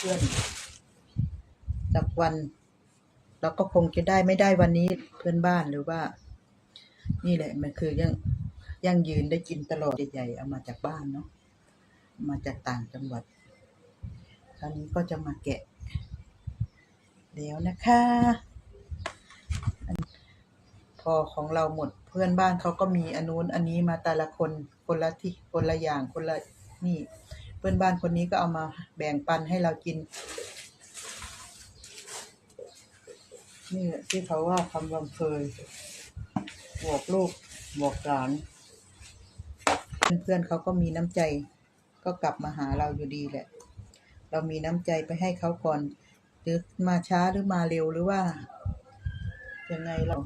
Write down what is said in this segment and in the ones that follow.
เพื่อนสักวัน เราก็คงจะได้ไม่ได้วันนี้เพื่อนบ้านหรือว่า นี่แหละมันคือยังยังยืนได้กินตลอดใหญ่ๆเอามาจากบ้านเนาะมาจากต่างจังหวัด คราวนี้ก็จะมาแกะ แล้วนะคะ พอของเราหมดเพื่อนบ้านเขาก็มีอันนู้นอันนี้มาแต่ละคนคนละที่คนละอย่างคนละนี่ เพื่อนบ้านคนนี้ก็เอามาแบ่งปันให้เรากิน นี่แหละที่เขาว่าคำลำเพยบอกลูกบอกหลานเพื่อนๆเขาก็มีน้ำใจ ก็กลับมาหาเราอยู่ดีแหละ เรามีน้ำใจไปให้เขาก่อน หรือมาช้าหรือมาเร็วหรือว่ายังไงเรา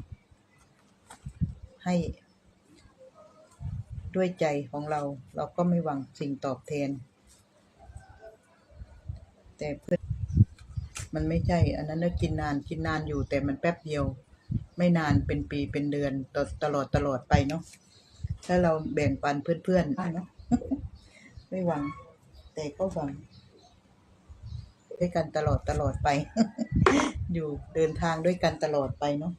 ให้ด้วยใจของเรา เราก็ไม่หวังสิ่งตอบแทน แต่เพื่อนมันไม่ใช่ อันนั้นนะกินนานกินนานอยู่ แต่มันแป๊บเดียว ไม่นานเป็นปีเป็นเดือนตตลอดตลอดไปเนาะถ้าเราแบ่งปันเพื่อนๆได้เนาะไม่หวัง แต่ก็หวังด้วยกันตลอดตลอดไป อยู่เดินทางด้วยกันตลอดไปเนาะ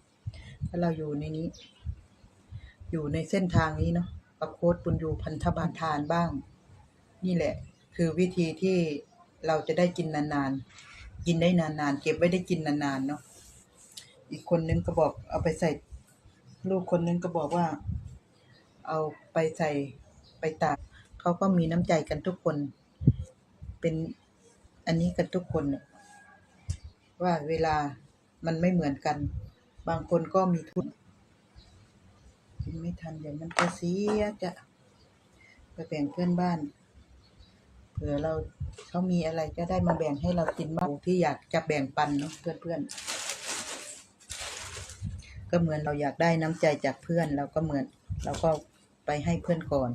ถ้าเราอยู่ในนี้ อยู่ในเส้นทางนี้เนาะประโคตบุญยูพันธบานทานบ้าง นี่แหละ คือวิธีที่ เราจะได้กินนานๆ กินได้นานๆ เก็บไว้ได้กินนานๆเนาะ อีกคนนึงก็บอกเอาไปใส่ ลูกคนนึงก็บอกว่า เอาไปใส่ไปตากเขาก็มีน้ำใจกันทุกคน เป็นอันนี้กันทุกคนน่ะว่าเวลามันไม่เหมือนกัน บางคนก็มีทุนกินไม่ทันเดี๋ยวมันจะเสียจะไปแบ่งเพื่อนบ้าน เผื่อเราเขามีอะไรก็ได้มาแบ่งให้เรากินบ้างที่อยากจะแบ่งปันเนาะเพื่อนๆก็เหมือนเราอยากได้น้ำใจจากเพื่อนเราก็เหมือนเราก็ไปให้เพื่อนก่อน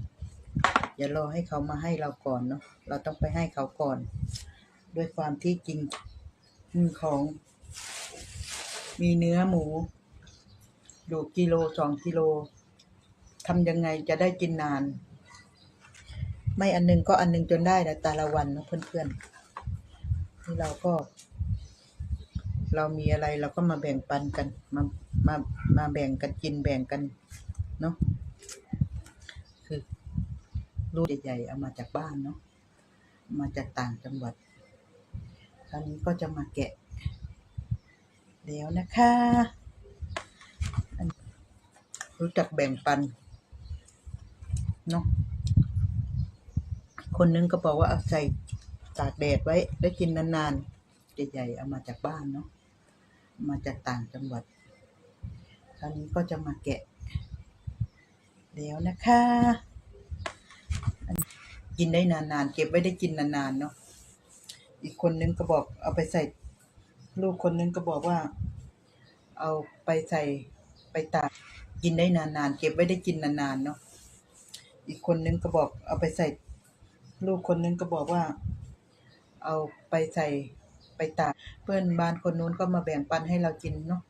อย่ารอให้เขามาให้เราก่อนเนาะเราต้องไปให้เขาก่อน ด้วยความที่จริงของ มีเนื้อหมูอยู่กิโลสองกิโลทำยังไงจะได้กินนาน ไม่อันหนึงก็อันหนึงจนได้นะแต่ละวันเนาะเพื่อนๆนี่เราก็ เรามีอะไรเราก็มาแบ่งปันกัน มามามาแบ่งกันกินแบ่งกันเนาะคือรูปใหญ่ๆเอามาจากบ้านเนาะมาจากต่างจังหวัด คราวนี้ก็จะมาแกะแล้วนะคะ รู้จักแบ่งปันเนาะ คนนึงก็บอกว่าเอาใส่ตากแดดไว้ ได้กินนานๆใหญ่ๆเอามาจากบ้านเนาะมาจากต่างจังหวัด คราวนี้ก็จะมาแกะ แล้วนะคะกินได้นานๆ เก็บไว้ได้กินนานๆเนาะอีกคนนึงก็บอก เอาไปใส่ ลูกคนนึงก็บอกว่า เอาไปใส่ไปตากกินได้นานๆ เก็บไว้ได้กินนานๆเนาะอีกคนนึงก็บอก เอาไปใส่ ลูกคนนึงก็บอกว่า เอาไปใส่ไปตากเพื่อนบ้านคนนู้นก็มาแบ่งปันให้เรากินเนาะ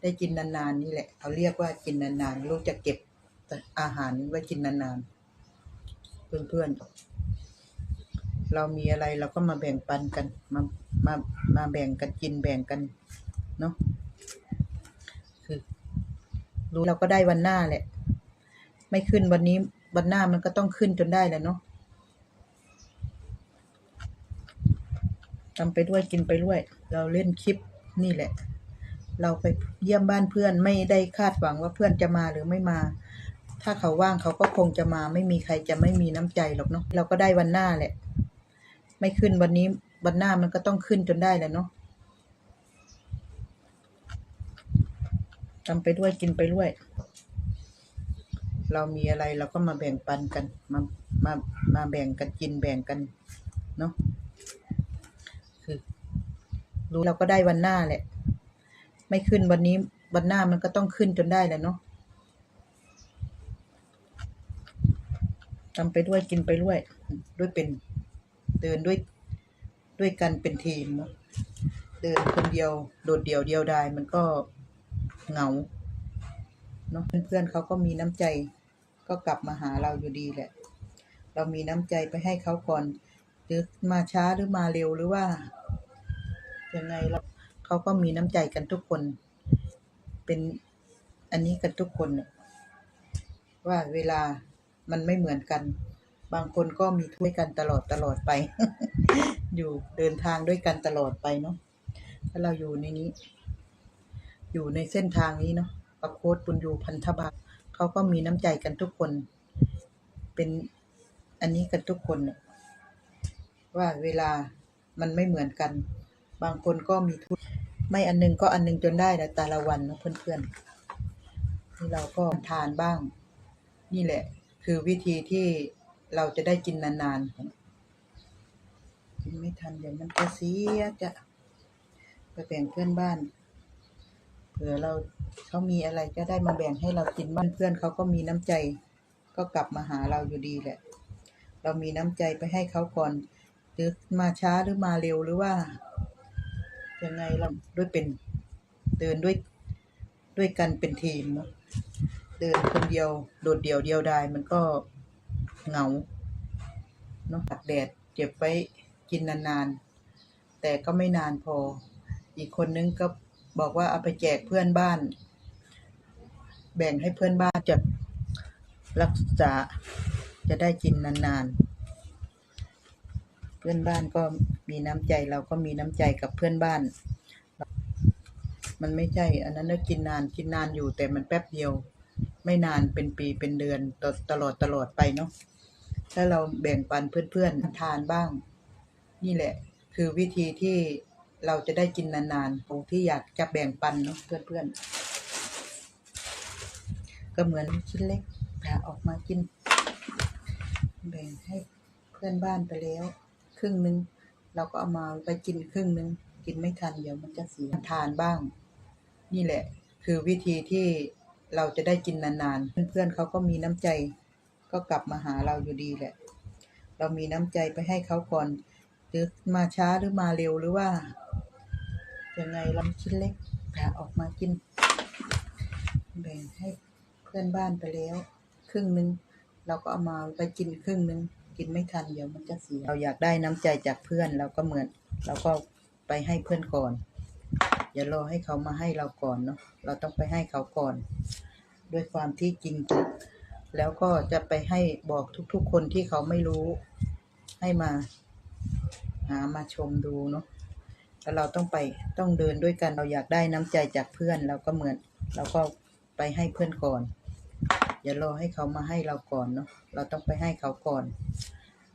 ได้กินนานๆนี่แหละเขาเรียกว่ากินนานๆรู้จะเก็บอาหารไว้กินนานๆเพื่อนๆเรามีอะไรเราก็มาแบ่งปันกันมามามาแบ่งกันกินแบ่งกันเนาะคือรู้เราก็ได้วันหน้าแหละ ไม่ขึ้นวันนี้วันหน้ามันก็ต้องขึ้นจนได้แหละเนาะ ทำไปด้วยกินไปด้วย เราเล่นคลิปนี่แหละ เราไปเยี่ยมบ้านเพื่อนไม่ได้คาดหวังว่าเพื่อนจะมาหรือไม่มา ถ้าเขาว่างเขาก็คงจะมา ไม่มีใครจะไม่มีน้ำใจหรอกเนาะเราก็ได้วันหน้าแหละ ไม่ขึ้นวันนี้วันหน้ามันก็ต้องขึ้นจนได้แหละเนาะทำไปด้วยกินไปด้วย เรามีอะไรเราก็มาแบ่งปันกัน มา มา มาแบ่งกันกินแบ่งกัน เนาะ รู้เราก็ได้วันหน้าแหละ ไม่ขึ้นวันนี้วันหน้ามันก็ต้องขึ้นจนได้แหละเนาะทำไปด้วยกินไปด้วย ด้วยเป็นเดินด้วยด้วยกันเป็นทีมเนาะเดินคนเดียวโดดเดี่ยวเดียวดายมันก็เหงาเนาะเพื่อนๆเขาก็มีน้ำใจก็กลับมาหาเราอยู่ดีแหละ เรามีน้ำใจไปให้เขาก่อน หรือมาช้าหรือมาเร็วหรือว่า ยังไงแล้วเขาก็มีน้ำใจกันทุกคน เป็นอันนี้กันทุกคนน่ะว่าเวลามันไม่เหมือนกัน บางคนก็มีด้วยกันตลอดตลอดไป อยู่เดินทางด้วยกันตลอดไปเนาะถ้าเราอยู่ในนี้ อยู่ในเส้นทางนี้เนาะกับโค้ดปุญญูพันธบาทเขาก็มีน้ำใจกันทุกคน เป็นอันนี้กันทุกคนน่ะว่าเวลามันไม่เหมือนกัน บางคนก็มีทุกข์ไม่อันหนึงก็อันหนึงจนได้นะแต่ละวันนะเพื่อนๆนี่เราก็ทานบ้าง นี่แหละ คือวิธีที่เราจะได้กินนานๆกินไม่ทันเดี๋ยวมันจะเสียจะไปแบ่งเพื่อนบ้านเผื่อเราเขามีอะไรก็ได้มาแบ่งให้เรากินบ้านเพื่อนเขาก็มีน้ำใจ ก็กลับมาหาเราอยู่ดีแหละ เรามีน้ำใจไปให้เขาก่อนหรือมาช้าหรือมาเร็วหรือว่า ยังไงเราด้วยเป็นเดินด้วยด้วยกันเป็นทีมเนาะเดินคนเดียวโดดเดี่ยวเดียวดายมันก็เหงาเนาะตากแดดเก็บไว้กินนานๆ แต่ก็ไม่นานพอ อีกคนนึงก็บอกว่าเอาไปแจกเพื่อนบ้าน แบ่งให้เพื่อนบ้านจะรักษาจะได้กินนานๆ เพื่อนบ้านก็ มีน้ำใจเราก็มีน้ำใจกับเพื่อนบ้าน มันไม่ใช่ อันนั้นนะกินนานกินนานอยู่แต่มันแป๊บเดียว ไม่นานเป็นปีเป็นเดือนตตลอดตลอดไปเนาะถ้าเราแบ่งปันเพื่อนๆทานบ้าง นี่แหละ คือวิธีที่เราจะได้กินนานๆของที่อยากจะแบ่งปันเนาะเพื่อนๆก็เหมือนชิ้นเล็กผ่าออกมากิน แบ่งให้เพื่อนบ้านไปแล้ว ครึ่งหนึง เราก็เอามาไปกินครึ่งนึง กินไม่ทันเดี๋ยวมันจะเสียทานบ้าง นี่แหละ คือวิธีที่เราจะได้กินนานๆ เพื่อนๆเขาก็มีน้ำใจ ก็กลับมาหาเราอยู่ดีแหละ เรามีน้ำใจไปให้เขาก่อน หรือมาช้าหรือมาเร็วหรือว่ายังไงเราชิ้นเล็กผ่าออกมากิน แบ่งให้เพื่อนบ้านไปแล้ว ครึ่งนึง เราก็เอามาไปกินครึ่งนึง กินไม่ทันเดี๋ยวมันจะเสีย เราอยากได้น้ำใจจากเพื่อนเราก็เหมือน เราก็ไปให้เพื่อนก่อน อย่ารอให้เขามาให้เราก่อนเนาะเราต้องไปให้เขาก่อน ด้วยความที่จริงจังแล้วก็จะไปให้บอกทุกๆคนที่เขาไม่รู้ให้มา หามาชมดูเนาะแล้วเราต้องไปต้องเดินด้วยกันเราอยากได้น้ำใจจากเพื่อนเราก็เหมือน เราก็ไปให้เพื่อนก่อน อย่ารอให้เขามาให้เราก่อนเนาะเราต้องไปให้เขาก่อน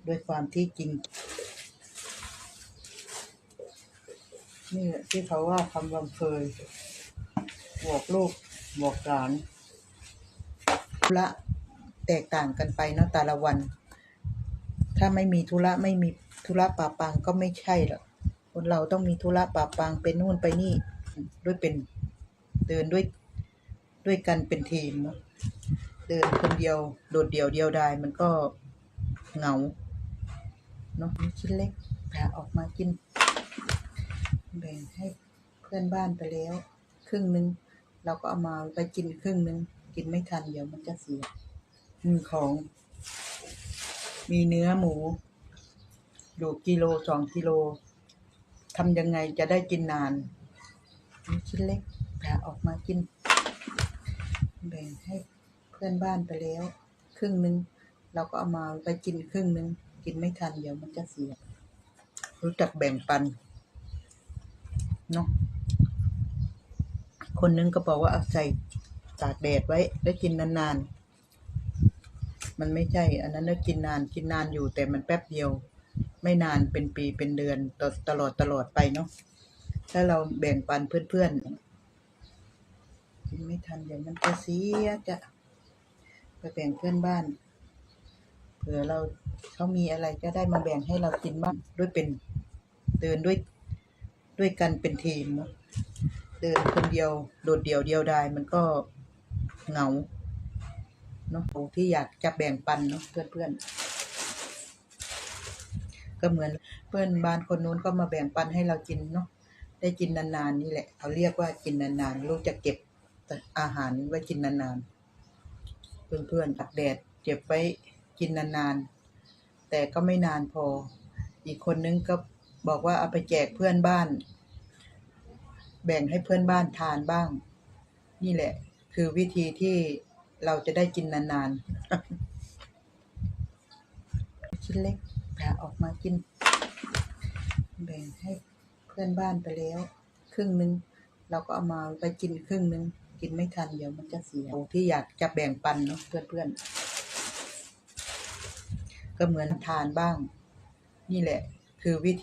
ด้วยความที่จริง นี่แหละที่เขาว่าคำลำเพยบอกลูกบอกหลานธุระแตกต่างกันไปเนาะแต่ละวัน ถ้าไม่มีธุระไม่มีธุระป่าปังก็ไม่ใช่หรอกคนเราต้องมีธุระป่าปังไปนู่นไปนี่ ด้วยเป็นเดินด้วยด้วยกันเป็นทีมเนาะ เดินคนเดียวโดดเดี่ยวเดียวดายมันก็เหงาเนาะชิ้นเล็กผ่าออกมากิน แบ่งให้เพื่อนบ้านไปแล้ว ครึ่งนึง เราก็เอามาไปกินครึ่งนึง กินไม่ทันเดี๋ยวมันจะเสียมีของ มีเนื้อหมูอยู่กิโลสองกิโลทำยังไงจะได้กินนานมีชิ้นเล็กผ่าออกมากิน แบ่งให้ พื่อนบ้านไปแล้ว ครึ่งหนึง เราก็เอามาไปกินครึ่งหนึง กินไม่ทันเดี๋ยวมันจะเสีย รู้จักแบ่งปันเนาะคนนึงก็บอกว่าเอาใส่ตากแดดไว้ได้วกินนานๆ มันไม่ใช่ อันนั้นนะกินนานกินนานอยู่แต่มันแป๊บเดียว ไม่นานเป็นปีเป็นเดือนตตลอดตลอดไปเนาะถ้าเราแบ่งปันเพื่อนๆกินไม่ทันเดี๋ยวมันจะเสียจะ ไปแบ่งเพื่อนบ้าน เผื่อเราเขามีอะไรก็ได้มาแบ่งให้เรากินบ้างด้วยเป็นเดินด้วยด้วยกันเป็นทีมเนาะเดินคนเดียวโดดเดี่ยวเดียวดายมันก็เหงาเนาะที่อยากจะแบ่งปันเนาะเพื่อนๆก็เหมือนเพื่อนบ้านคนนู้นก็มาแบ่งปันให้เรากินเนาะได้กินนานๆนี่แหละเขาเรียกว่ากินนานๆรู้จะเก็บอาหารไว้กินนานๆ เพื่อนๆตักแดดเก็บไว้กินนานๆ แต่ก็ไม่นานพอ อีกคนนึงก็บอกว่าเอาไปแจกเพื่อนบ้าน แบ่งให้เพื่อนบ้านทานบ้าง นี่แหละ คือวิธีที่เราจะได้กินนานๆ ชิ้นเล็กผ่าออกมากิน แบ่งให้เพื่อนบ้านไปแล้ว ครึ่งนึง เราก็เอามาไปกินครึ่งนึง กินไม่ทันเดี๋ยวมันจะเสียที่อยากจะแบ่งปันเนาะเพื่อนๆ ก็เหมือนทานบ้าง นี่แหละ คือวิธี